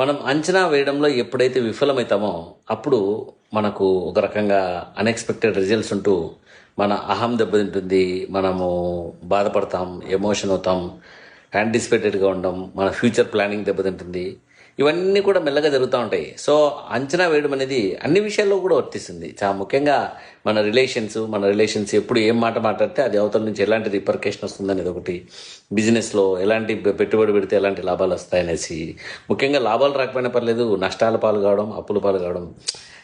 మనం అంచనా వేయడంలో ఎప్పుడైతే విఫలమవుతామో అప్పుడు మనకు ఒక రకంగా అన్ఎక్స్పెక్టెడ్ రిజల్ట్స్ ఉంటూ మన అహం దెబ్బతింటుంది మనము బాధపడతాం ఎమోషన్ అవుతాం యాంటిసిపేటెడ్గా ఉండడం మన ఫ్యూచర్ ప్లానింగ్ దెబ్బతింటుంది. ఇవన్నీ కూడా మెల్లగా జరుగుతూ ఉంటాయి. సో అంచనా వేయడం అనేది అన్ని విషయాల్లో కూడా వర్తిస్తుంది. చాలా ముఖ్యంగా మన రిలేషన్స్ మన రిలేషన్స్ ఎప్పుడు ఏం మాట మాట్లాడితే అది అవతల నుంచి ఎలాంటి రిపర్కేషన్ వస్తుంది అనేది ఒకటి. బిజినెస్లో ఎలాంటి పెట్టుబడి పెడితే ఎలాంటి లాభాలు వస్తాయనేసి. ముఖ్యంగా లాభాలు రాకపోయినా పర్లేదు నష్టాల పాలు కావడం అప్పుల పాలు కావడం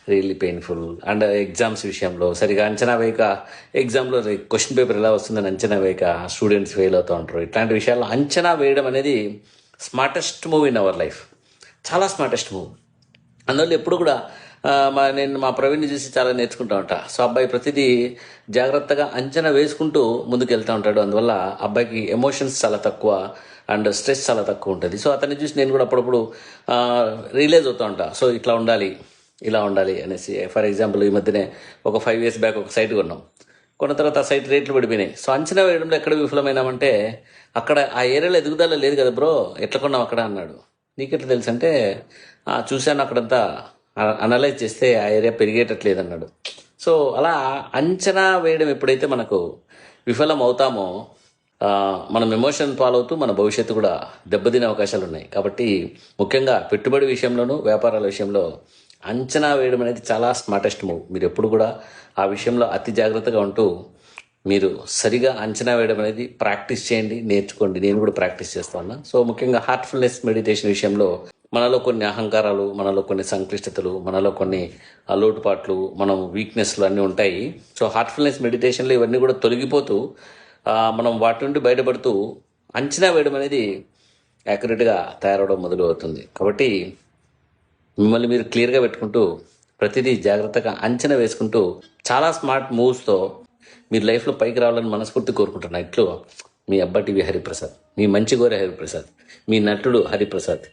రియల్లీ పెయిన్ఫుల్. అండ్ ఎగ్జామ్స్ విషయంలో సరిగా అంచనా వేయక ఎగ్జామ్లో క్వశ్చన్ పేపర్ ఎలా వస్తుందని అంచనా వేయక స్టూడెంట్స్ ఫెయిల్ అవుతూ ఉంటారు. ఇట్లాంటి విషయాల్లో అంచనా వేయడం అనేది smartest move in our life. చాలా స్మార్టెస్ట్ మూవ్ అందువల్ల ఎప్పుడు కూడా మా నేను మా ప్రవీణ్ని చూసి చాలా నేర్చుకుంటా ఉంటా. సో అబ్బాయి ప్రతిదీ జాగ్రత్తగా అంచనా వేసుకుంటూ ముందుకు వెళ్తూ ఉంటాడు. అందువల్ల అబ్బాయికి ఎమోషన్స్ చాలా తక్కువ అండ్ స్ట్రెస్ చాలా తక్కువ ఉంటుంది. సో అతన్ని చూసి నేను కూడా అప్పుడప్పుడు రియలైజ్ అవుతూ ఉంటా. సో ఇట్లా ఉండాలి ఇలా ఉండాలి అనేసి. ఫర్ ఎగ్జాంపుల్ ఈ మధ్యనే ఒక ఫైవ్ ఇయర్స్ బ్యాక్ ఒక సైట్ కొన్నాం. కొన్న తర్వాత ఆ సైట్ రేట్లు పడిపోయినాయి. సో అంచనా వేయడంలో ఎక్కడ విఫలమైనామంటే అక్కడ ఆ ఏరియాలో ఎదుగుదల లేదు కదా బ్రో ఎట్లా కొన్నాం అక్కడ అన్నాడు. నీకెట్లా తెలుసు అంటే చూశాను అక్కడంతా అనలైజ్ చేస్తే ఆ ఏరియా పెరిగేటట్లేదు అన్నాడు సో అలా అంచనా వేయడం ఎప్పుడైతే మనకు విఫలం అవుతామో మనం ఎమోషన్ పాలవుతూ మన భవిష్యత్తు కూడా దెబ్బతినే అవకాశాలు ఉన్నాయి కాబట్టి ముఖ్యంగా పెట్టుబడి విషయంలోనూ వ్యాపారాల విషయంలో అంచనా వేయడం అనేది చాలా స్మార్టెస్ట్ మూవ్ మీరు ఎప్పుడు కూడా ఆ విషయంలో అతి జాగ్రత్తగా ఉంటూ మీరు సరిగా అంచనా వేయడం అనేది ప్రాక్టీస్ చేయండి నేర్చుకోండి. నేను కూడా ప్రాక్టీస్ చేస్తా ఉన్నా. సో ముఖ్యంగా హార్ట్ఫుల్నెస్ మెడిటేషన్ విషయంలో మనలో కొన్ని అహంకారాలు మనలో కొన్ని సంక్లిష్టతలు మనలో కొన్ని అలోటుపాట్లు లోటుపాట్లు మనం వీక్నెస్లు అన్నీ ఉంటాయి. సో హార్ట్ఫుల్నెస్ మెడిటేషన్లో ఇవన్నీ కూడా తొలగిపోతూ మనం వాటి నుండి బయటపడుతూ అంచనా వేయడం అనేది యాక్యురేట్గా తయారవడం మొదలు అవుతుంది కాబట్టి మిమ్మల్ని మీరు క్లియర్గా పెట్టుకుంటూ ప్రతిదీ జాగ్రత్తగా అంచనా వేసుకుంటూ చాలా స్మార్ట్ మూవ్స్తో మీరు లైఫ్లో పైకి రావాలని మనస్ఫూర్తి కోరుకుంటున్నా. ఇట్లు మీ అబ్బా టీవీ హరిప్రసాద్ మీ మంచి గోరే హరిప్రసాద్ మీ నటుడు హరిప్రసాద్